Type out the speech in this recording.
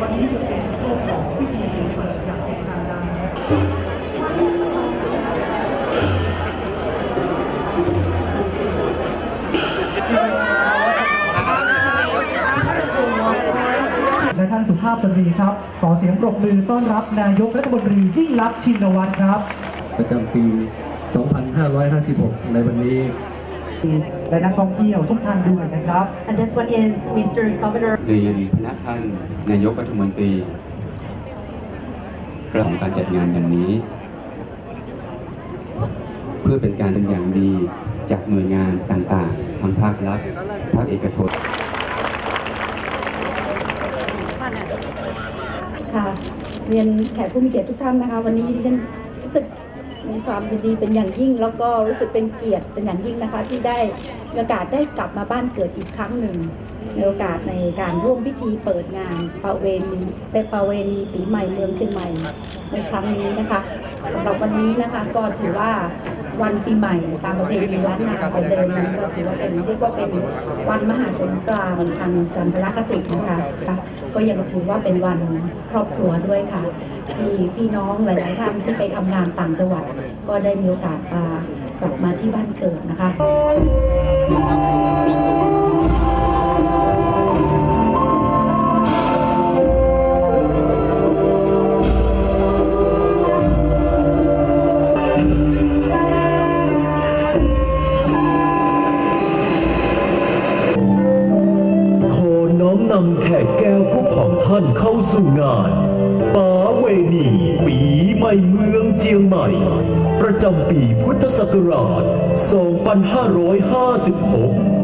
วันนี้จะเป็นช่วงของพิธีเปิดอย่างเป็นทางการนะครับและท่านสุภาพสตรีครับ ขอเสียงปรบมือต้อนรับนายกรัฐมนตรียิ่งลักษณ์ชินวัตรครับ ประจำปี 2556 ในวันนี้ และนักท่องเที่ยวทุกท่านด้วยนะครับ And this one is Mr. Governor เรียนพนักท่านนายกรัฐมนตรีกระของการจัดงานอย่างนี้ เพื่อเป็นการเป็นอย่างดีจากหน่วยงานต่างๆทั้งภาครัฐภาคเอกชนค่ะเรียนแขกผู้มีเกียรติทุกท่านนะคะ วันนี้ดิฉันรู้สึก มีความยินดีเป็นอย่างยิ่ง แล้วก็รู้สึกเป็นเกียรติเป็นอย่างยิ่งนะคะ ที่ได้มีโอกาสได้กลับมาบ้านเกิดอีกครั้งหนึ่งในโอกาสในการร่วมพิธีเปิดงานประเวณีเป็นประเวณีปีใหม่เมืองเชียงใหม่ในครั้งนี้นะคะสำหรับวันนี้นะคะก็ถือว่า วันปีใหม่ตามประเพณีล้านนาของเดิมนั้นก็ถือว่าเป็นเรียกว่าเป็นวันมหาสงกรานต์ทางจันทรคตินะคะค่ะก็ยังถือว่าเป็นวันครอบครัวด้วยค่ะ ที่พี่น้องหลายๆท่านที่ไปทำงานต่างจังหวัด ก็ได้มีโอกาสมากลับมาที่บ้านเกิดนะคะำแขกแก้วผู้ของท่านเข้าสู่งานป๋าเวนีปีใหม่เมืองเจียงใหม่ ประจำปีพุทธศักราช 2556